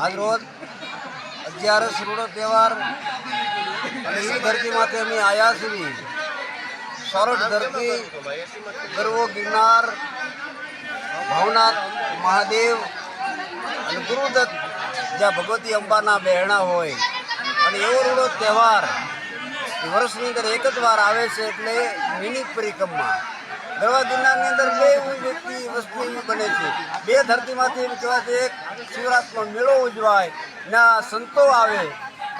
આજ રોજ અગિયારસ રૂડો તહેવાર અને એ ધરતીમાંથી અમે આવ્યા છીએ. સરળ ધરતી, ગરવો ગિરનાર, ભાવનાથ, મહાદેવ અને ગુરુદત્ત જ્યાં ભગવતી અંબાના બહેણા હોય. અને એવો રૂડો તહેવાર વર્ષની અંદર એક જ વાર આવે છે એટલે મિની પરિક્રમા. ગરવા ગિરનારની અંદર બે વ્યક્તિ વસ્તુ બને છે. બે ધરતીમાંથી એમ કહેવાય છે, એક શિવરાત્રનો મેળો ઉજવાય, ના સંતો આવે.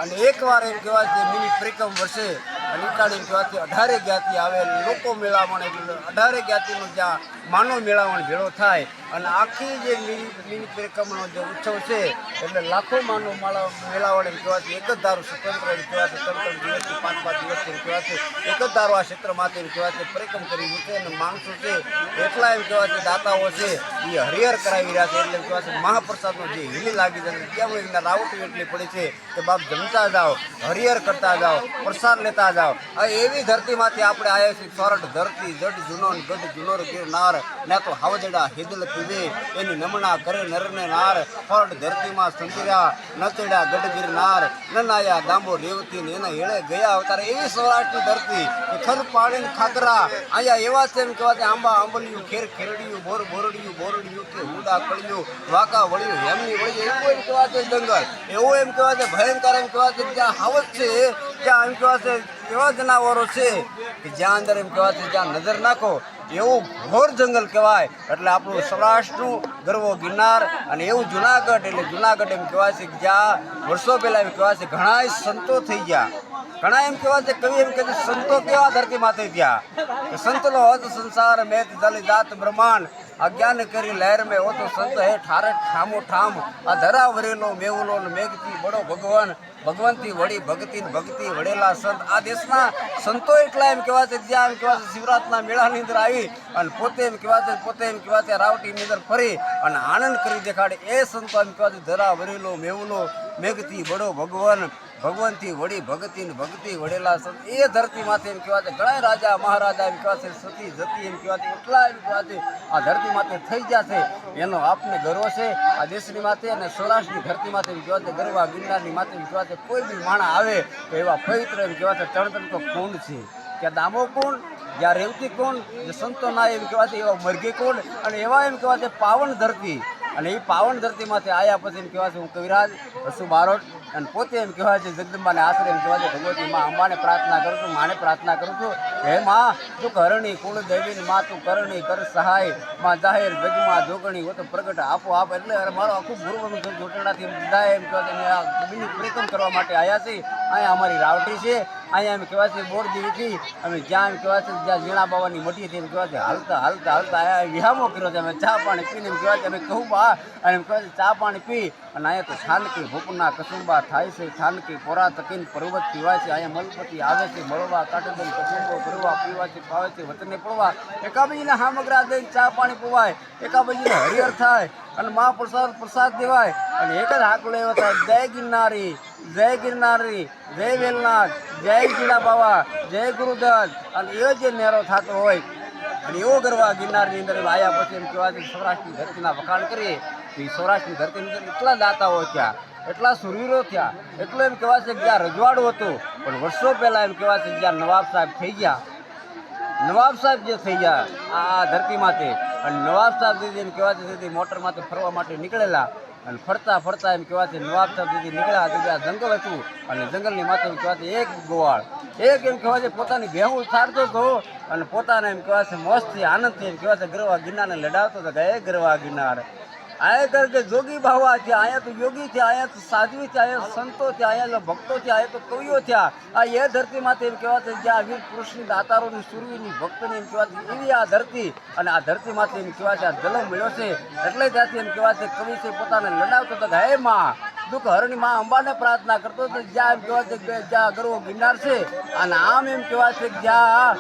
અને એકવાર એમ કહેવાય છે મિની પરિક્રમ વર્ષે. અને એમ અઢારે જ્ઞાતિ આવે, લોકો મેળાવણ અઢારે જ્ઞાતિનો જ્યાં માનવ મેળાવણ ભેળો થાય અને આખી જે મિની મિની પરિક્રમાનો જે ઉત્સવ છે, એટલે લાખો માનવ માળા મેળાવણ એમ કહેવાય એક જ ધારું સ્વતંત્ર છે, ત્રણ દિવસથી પાંચ પાંચ દિવસથી કહેવાશે એક જ ધારો આ ક્ષેત્રમાંથી કહેવાશે પરિક્રમ કરી છે અને માણસો છે, એટલા એમ કહેવાશે દાતાઓ છે, એ હરિહર કરાવી રહ્યા છે એટલે છે, મહાપ્રસાદનો જે હિલી લાગી જાય કેમ એમના રાવટી એટલી પડી છે કે બાપ જમતા જાઓ, હરિહર કરતા જાઓ, પ્રસાદ લેતા જાઓ. આ એવી ધરતીમાંથી આપણે આવ્યા છીએ સોરઠ ધરતી, જડ જૂનો ગઢ જૂનો ગિરનાર ને તો હાવજડા હિદલ પીવે, એની નમણા કરે નરને નાર સોરઠ ધરતીમાં સંતિરા નચડ્યા ગઢ ગિરનાર નનાયા દાંબો રેવતી ને એના હેળે ગયા અવતારે. એવી સૌરાષ્ટ્રની ધરતી ખર પાણી ખાકરા અહીંયા એવા છે એમ કહેવાય આંબા આંબલિયું, ખેર ખેરડિયું, બોર બોરડિયું બોરડિયું કે હુડા કળિયું વાકા વળિયું, હેમની વળિયું, એવું એમ કહેવાય જંગલ. એવું એમ કહેવાય છે ભયંકર એમ કહેવાય છે જ્યાં હાવજ છે, ત્યાં એમ કહેવાય છે એવા જનાવરો છે કે જ્યાં અંદર એમ કહેવાય છે, જ્યાં નજર નાખો, એવું ઘોર જંગલ કહેવાય. એટલે આપણું સૌરાષ્ટ્રનું ગરવો ગિરનાર અને એવું જુનાગઢ, એટલે જુનાગઢ એમ કહેવાય છે કે જ્યાં વર્ષો પહેલાં એમ કહેવાય છે ઘણા સંતો થઈ ગયા. ઘણા એમ કહેવાય છે કવિ એમ કહે સંતો કેવા ધરતી માથે કે સંતનો હોત સંસાર મેં જલી જાત બ્રહ્માંડ. અજ્ઞાન કરી લહેર મેં હોતો સંત હે ઠારે ઠામો ઠામ. આ ધરા વરેલો મેવલો મેઘથી બડો ભગવાન. ભગવાનથી વળી ભક્તિ ભક્તિ વળેલા સંત. આ દેશના સંતો એટલા એમ કેવા છે, જ્યાં એમ કહેવાય છે, શિવરાતના મેળાની અંદર આવી અને પોતે એમ કહેવાય છે, પોતે એમ કહેવાય છે, રાવટીની અંદર ફરી અને આનંદ કરી દેખાડે. એ સંતો એમ કેવા છે ધરા વરેલો મેવલો મેઘથી બડો ભગવાન. ભગવંતી વળી ભક્તિ ને ભક્તિ વડેલા સંત એ ધરતીમાંથી એમ કહેવાય છે ઘણા રાજા, મહારાજા એમ કહેવાય છે, સતી, જતી એમ કહેવાય છે, એટલા એમ કહેવાય છે, આ ધરતી માથે થઈ ગયા છે, એનો આપને ગર્વ છે, આ દેશની માથે અને સૌરાષ્ટ્રની ધરતી માથે એમ કહેવાય છે, ગરવા ગિરનારની માથે એમ કહેવાય છે, કોઈ બી માણા આવે તો એવા પવિત્ર એમ કહેવાય છે ચણતર તો કુંડ છે? કે દામો કુંડ જ્યાં રેવતી કુંડ જે સંતો ના એમ કહેવાય છે, એવા મરઘી કુંડ અને એવા એમ કહેવાય છે, પાવન ધરતી. અને એ પાવન ધરતીમાંથી આયા પછી એમ કહેવાય છે હું કવિરાજ હસુ બારોટ, અને પોતે એમ કહેવાય છે જગદંબાને આશરે એમ કહેવાય છે, ભગવતી માં અંબાને પ્રાર્થના કરું છું, માને પ્રાર્થના કરું છું, હે માં, તું કરણી કુળ દેવી માં, તું કરણી કર સહાય, માં જાહેર જગમાં જોગણી હો તો પ્રગટ આપો આપ. એટલે મારો આખું ગુરુવનું જોટણાથી બધા એમ કહેવાય છે પરિક્રમ કરવા માટે આવ્યા છે અહીંયા અમારી રાવટી છે અહીંયા અમે કહેવાય છે બોર દેવીથી અમે જ્યાં એમ કહેવાય છે, જ્યાં ઝીણા બાવાની મટી હતી એમ કહેવાય છે, હાલતા હાલતા હાલતા અહીંયા વિહામો કર્યો છે, અમે ચા પાણી પીને એમ કહેવાય છે, અમે કહું બા, અને એમ કહેવાય છે, ચા પાણી પી, અને અહીંયા તો છાનકી ભૂપના કસુંબા થાય છે, છાનકી પોરા તકીન પર્વત પીવાય છે, અહીંયા મલપતિ આવે છે મળવા કાટબન કસુંબો ભરવા પીવા છે પાવે છે, વતને પડવા. એકાબીજીને હામગરા દઈને ચા પાણી પીવાય. એકાબીજીને હરિહર થાય, અને મહાપ્રસાદ પ્રસાદ દેવાય. અને એક જ હાકલો એવો થાય, જય ગિરનારી. જય ગિરનારી, જય વેલનાથ, જય ગીડા બાવા, જય ગુરુદત્ત. અને એ જે નેરો થતો હોય, અને એવો ગરવા ગિરનારની અંદર આવ્યા પછી એમ કહેવાય છે સૌરાષ્ટ્રની ધરતીના વખાણ કરીએ, તો એ સૌરાષ્ટ્રની ધરતીની અંદર એટલા દાતાઓ થયા, એટલા સુરવીરો થયા, એટલું એમ કહેવાય છે કે જ્યાં રજવાડું હતું, પણ વર્ષો પહેલાં એમ કહેવાય છે જ્યાં નવાબ સાહેબ થઈ ગયા. નવાબ સાહેબ જે થઈ ગયા આ ધરતીમાંથી, અને નવાબ સાહેબ દીદી એમ છે દીદી મોટરમાંથી ફરવા માટે નીકળેલા અને ફરતા ફરતા એમ કહેવાય નવાબ સાહેબથી નીકળ્યા તો આ જંગલ હતું અને જંગલની માથે એમ કહેવાય એક ગોવાળ. એક એમ કહેવાય છે પોતાની ભેહું સારતો હતો અને પોતાને એમ કહેવાય મસ્તથી આનંદથી એમ કહેવાય ગરવા ગિરનારને લડાવતો હતો કે એ ગરવા ગિરનાર. આયા કર કે જોગી બાવા છે આયા તો યોગી છે આયા તો સાધ્વી છે આયા સંતો છે આયા ભક્તો છે આયા તો કવિઓ છે આ એ ધરતીમાંથી એમ કહેવાય છે જ્યાં વીર પુરુષની દાતારોની સુરવીની ભક્તની એમ કહેવાય છે, એવી આ ધરતી. અને આ ધરતીમાંથી એમ કહેવાય છે, આ જલમ મળ્યો છે. એટલે ત્યાંથી એમ કહેવાય છે કવિ છે પોતાને લડાવતો હતો હે માં, દુઃખ હરણી માં, અંબાને પ્રાર્થના કરતો હતો જ્યાં એમ કહેવાય છે જ્યાં ગરવો ગિરનાર છે. અને આમ એમ કહેવાય છે જ્યાં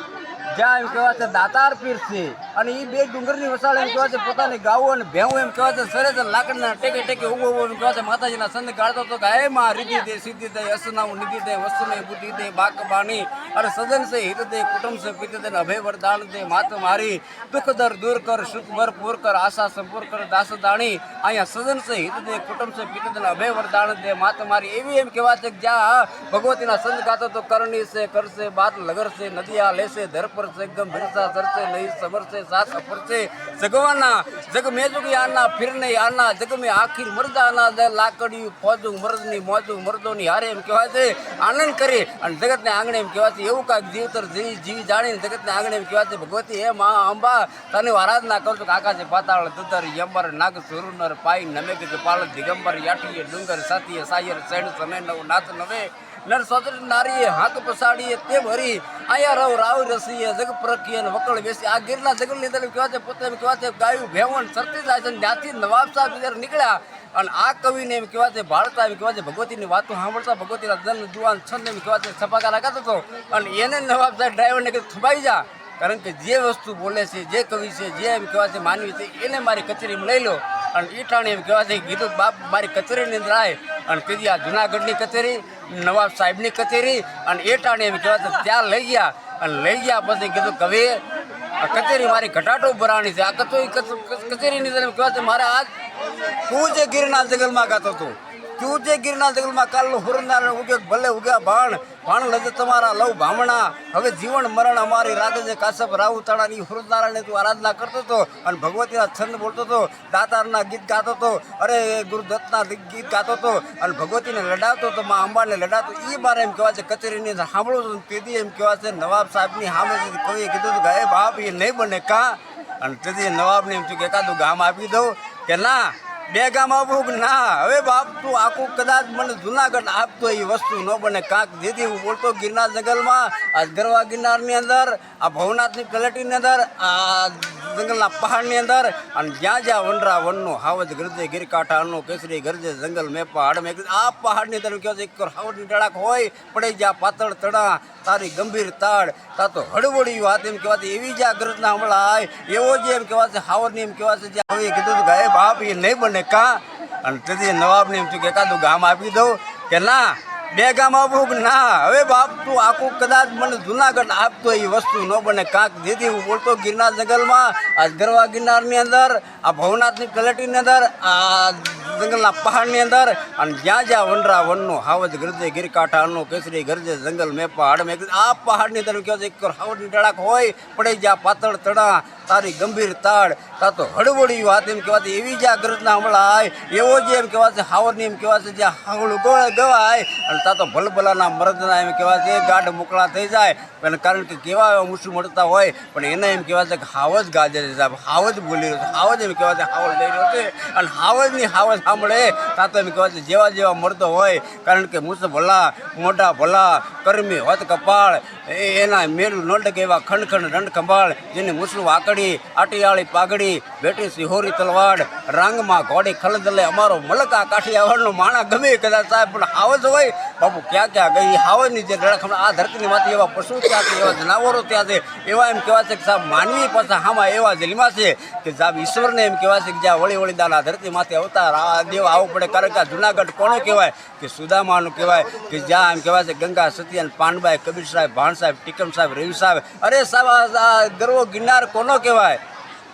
જ્યાં એમ કહેવાય છે દાતાર પીર છે. અને એ બે ડુંગરની વસાળ એમ કહેવાય છે પોતાની ગાવો અને ભેવું એમ કહેવાય છે. સરે છે લાકડના ટેકે ટેકે ઊભો ઊભો એમ કહેવાય છે. માતાજીના સંત ગાળતો હતો કે, હે માં રીતિ દે સિદ્ધિ દે અસનાવું નિધિ દે વસ્તુને બુદ્ધિ દે, બાક બાણી. અરે સજન સે હિત દે, કુટુંબ સે પિત દે, અભય વરદાન દે, માત મારી. દુઃખ દર દૂર કર, સુખ ભર પૂર કર, આશા સંપૂર કર, દાસ દાણી. અહીંયા સજન સે હિત દે, કુટુંબ સે પિત દે, અભય વરદાન દે, માત મારી. એવી એમ કહેવાય છે કે જ્યાં ભગવતીના સંત ગાતો તો કરણી છે, કરશે, બાત લગરશે, નદિયા લેશે ધરપર છે ગમ ભિરસા સરશે નહીં સમરસે સાત અપરશે. જગવાના જગ મેજુગી આના, ફિરને આના જગ મે આખીર મરદાના દે લાકડિયું ફોજું, મરદની મોજું, મરદોની હારે એમ કહેવાય છે. આનંદ કરી અને જગતને આંગણે એમ કહેવાય છે. એવું કાંઈક જીવતર જીવી જીવી જાણીને જગતને આંગણે એમ કહેવાય છે. ભગવતી, હે મા, અંબા, તને આરાધના કરું છું. આકાશે પાતાળ દુધર યંબર નાગ, સુરુનર, પાઈ નમે કે પાલ દિગંબર, યાઠીએ, ડુંગર, સાતીએ, સાયર સૈણ સમે નવ, નાથ, નવે. નર સોદર નારીએ હાથ પસાડીએ તે ભરી આયા રવ રાવ રસીએ જગ પ્રકીએ ને વકળ બેસી આ ગીરના જંગલની અંદર કહેવાય છે, પોતે એમ કહેવાય છે, ગાયું ભેવણ સરતી જાય છે ત્યાંથી નવાબ સાહેબ જ્યારે નીકળ્યા અને આ કવિને એમ કહેવાય છે ભારતા એમ કહેવાય છે, ભગવતીની વાતો સાંભળતા ભગવતીના જન જુવાન છંદ એમ કહેવાય છે છપાકા લગાતો હતો અને એને નવાબ સાહેબ ડ્રાઈવરને કીધું, થબાઈ જા. કારણ કે જે વસ્તુ બોલે છે, જે કવિ છે, જે એમ કહેવાય છે, માનવી છે, એને મારી કચેરીમાં લઈ લો. અને ઈટાણી એમ કહેવાય છે કીધું બાપ મારી કચેરીની અંદર આવે અને કીધી આ જુનાગઢની કચેરી નવાબ સાહેબની કચેરી અને એટાણી એમ કહેવાય ત્યાં લઈ ગયા. અને લઈ ગયા પછી કીધું, કવિ, આ કચેરી મારી ઘટાટો ભરાણી છે. આ કચોરી કચેરીની અંદર કહેવાય મારે આજ તું જે ગિરનાર જંગલમાં ગાતો હતો. તું જે ગીરના જંગલમાં કાલનો હુરનાર ઉગે ભલે ઉગ્યા ભાણ ભાણ લજે તમારા લવ ભામણા. હવે જીવન મરણ અમારી રાધે કાશ્યપ રાહુ તાણાની હુરનારાયણને તું આરાધના કરતો હતો અને ભગવતીના છંદ બોલતો હતો, દાતારના ગીત ગાતો હતો, અરે ગુરુદત્તના ગીત ગાતો હતો અને ભગવતીને લડાવતો હતો, મા અંબાને લડાવતો. એ મારે એમ કહેવાય છે, કચેરીની સાંભળું છું તેથી એમ કહેવાય છે, નવાબ સાહેબની સામે કવિએ કીધું હતું કે, હે બાપ એ નહીં બને કાં? અને તેથી નવાબને એમ કે, એકાદું ગામ આપી દઉં. કે ના બે ગામ આપું કે ના, હવે બાપ તું આખું કદાચ મને જુનાગઢ આપતો એ વસ્તુ ન બને, કાંક જેથી હું બોલતો ગિરનાર જંગલમાં, આ ગરવા ગિરનારની અંદર, આ ભવનાથની કલેટીની અંદર, આ જંગલના પહાડની અંદર અને જ્યાં જ્યાં વનરા વનનું હાવજ ગરજે ગીરકાંઠા કેસરી ગરજે જંગલ મેપા હાડ મેં આ પહાડની અંદર કહો છે એક હાવજની ડળાક હોય, પડે જ્યાં પાતળ તણા, તારી ગંભીર તાળ તા તો હળવળી વાત એમ કહેવાતી એવી જ્યાં ગરજના હમણાં એવો જે એમ કહેવાશે હાવરની એમ કહેવાશે જ્યાં હવે કીધું ગાય બાપ, એ નહીં બને કાં? અને તેથી નવાબને એમ થયું કે, એકાદું ગામ આપી દઉં કે ના બે ગામ આપું કે ના. હવે બાપ, તું આખું કદાચ મને જુનાગઢ આપતો એ વસ્તુ ન બને. કાંક જેથી હું બોલતો ગિરનાર જંગલમાં, આ ગરવા ગિરનારની અંદર, આ ભવનાથની કલેટીની અંદર, આ જંગલના પહાડની અંદર અને જ્યાં જ્યાં વનરા વનનું હાવજ, ગરજે, ગીરકાંઠા અન્નું કેસરી, ગરજે, જંગલ, મેપા હાડ મેં આ પહાડની અંદર છે, એક હાવડની ટળાક હોય, પડે જ્યાં પાતળ તણા, તારી ગંભીર તાળ તા તો હળવળી વાત એમ કહેવાતી એવી જ્યાં ગરજના હમણાં એવો જે એમ કહેવાય છે હાવરની એમ કહેવાય છે, જ્યાં હાવળું ગોળ ગવાય, અને તા તો ભલભલાના મરદના એમ કહેવાય છે, ગાઢ મોકળા થઈ જાય અને કારણ કે કેવા એવા મૂછું મળતા હોય, પણ એને એમ કહેવાય છે કે હાવજ ગાજે સાહેબ, હાવજ બોલી રહ્યો છે, હાવજ એમ કહેવાય છે, હાવજ લઈ રહ્યો છે, અને હાવજની હાવજ સાંભળે, તા તો એમ કહેવાય છે, જેવા જેવા મળતો હોય, કારણ કે મુસ ભલા મોઢા ભલા, કર્મી હોત કપાળ એના મેલું નોંડક એવા ખંડ ખંડ દંડ ખંભાળ જેની મુસલું આકડી, આટીયાળી પાઘડી, બેટી સિહોરી તલવાડ રાંગમાં ઘોડી ખલદલે અમારો મલકા કાઠિયાવાડનો માણા ગમે કદાચ સાહેબ પણ હાવજ હોય. બાપુ, ક્યાં ક્યાં ગઈ? હાવજની જે લડખ આ ધરતીમાંથી એવા પશુ ત્યાં છે, એવા જનાવરો ત્યાં છે, એવા એમ કહેવાય છે કે સાહેબ માનવી પાછા હામાં એવા જલમા છે કે સાહેબ ઈશ્વરને એમ કહેવાય છે કે જ્યાં વળી વળી દાના ધરતીમાંથી અવતાર, આ દેવ આવવું પડે, કારણ કે આ જુનાગઢ કોનો કહેવાય? કે સુદામાનું કહેવાય, કે જ્યાં એમ કહેવાય છે ગંગા સત્યન, પાનબાઈ કબીર સાહેબ ભાણ સાહેબ, ટીકમ સાહેબ, રવિ સાહેબ, અરે સાહેબ, આ- ગરવો ગિરનાર કોનો કહેવાય?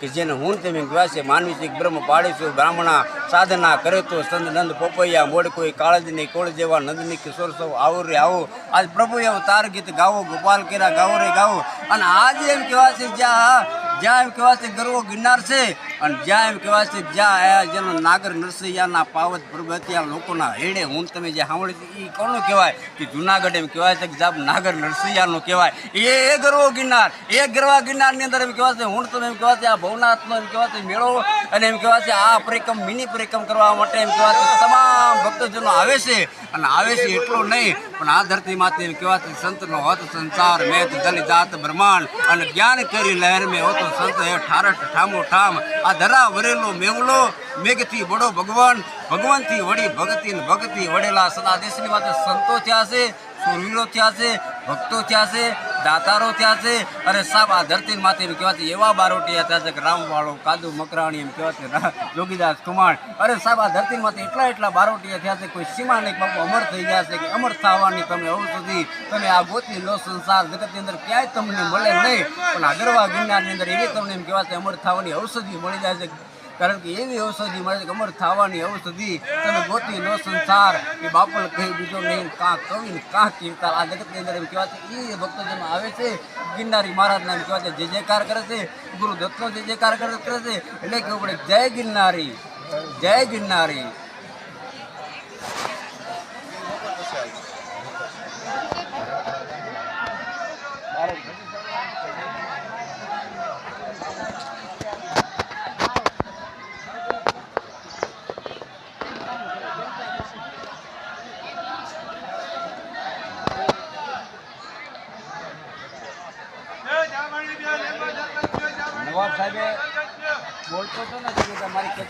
કે જેને હું તેમ કહેવાય છે, માનવી છે બ્રહ્મ છે, બ્રાહ્મણા સાધના કરે તો સંત નંદ પોપૈયા મોડ કોઈ કાળજની કોળ જેવા નંદની કિશોર સૌ આવો રે આવો. આજ પ્રભુ એવો તાર ગીત ગાવો, ગોપાલ કેરા ગાવો રે ગાવો. અને આજે એમ કહેવાય છે, જ્યાં જ્યાં એમ કહેવાય છે, ગરવો ગિરનાર છે અને જ્યાં એમ કહેવાય છે, જ્યાં આયા જેનો નાગર નરસૈયાના પાવત પર્વતિયા લોકોના હેડે, હું તમે જે સાંભળે એ કોનો કહેવાય? કે જુનાગઢ એમ કહેવાય છે કે જાબ નાગર નરસૈયાનો કહેવાય. એ એ ગરવો ગિરનાર, એ ગરવા ગિરનારની અંદર એમ કહેવાય છે, હું તમે એમ કહેવાય છે, આ ભવનાથનો એમ કહેવાય છે મેળો અને એમ કહેવાય છે આ પરિક્રમ, મિની પરિક્રમ કરવા માટે એમ કહેવાય છે, તમામ ભક્તજનો આવે છે. અને આવે છે એટલો નહીં, પણ આ ધરતીમાંથી એમ કહેવાય છે, સંતનો હોત સંસાર મેં દલી જાત બ્રહ્માંડ. અને જ્ઞાન કરી લહેર મેં હોતો સંત એ ઠારઠ ઠામો ઠામ. આ ધરા વરેલો મેવલો મેઘથી વડો ભગવાન, ભગવાનથી વળી ભગતી ને ભક્તિ વડેલા સદા દેશની વાત સંતો થયા છે, સુરવીરો થયા છે, ભક્તો થયા છે. દાતારો થયા છે અને સાપ આ ધરતી માથે એમ કહેવાય એવા બારોટિયા થયા છે કે રામવાળો, કાદુ મકરાણી એમ કહેવાય છે જોગીદાસ કુમાર અરે સાહેબ આ ધરતી માથે એટલા એટલા બારોટિયા થયા છે, કોઈ સીમા નહીં, બાપુ, અમર થઈ ગયા છે કે અમર થવાની તમે સુધી તમે આ ગોતી લો સંસાર જગતની અંદર, ક્યાંય તમને મળે નહીં. પણ આ ગરવા ગિરનારની અંદર એવી તમને એમ કહેવાય છે, અમર થવાની ઔષધિ મળી જાય છે. કારણ કે એવી ઔષધિ મારે કમર થવાની ઔષધિ. તમે ગોતી નો સંસાર. એ બાપલ કહી બીજો નહીં કાં કવિ કાં કીર્તાલ આ જગતની અંદર એમ કહેવાય છે એ ભક્તજનો આવે છે, ગિરનારી મહારાજના એમ કહેવાય છે જય જયકાર કરે છે, ગુરુ દત્તનો જય જયકાર કરે છે એટલે કહેવું પડે જય ગિરનારી જય ગિરનારી.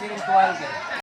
નવાબ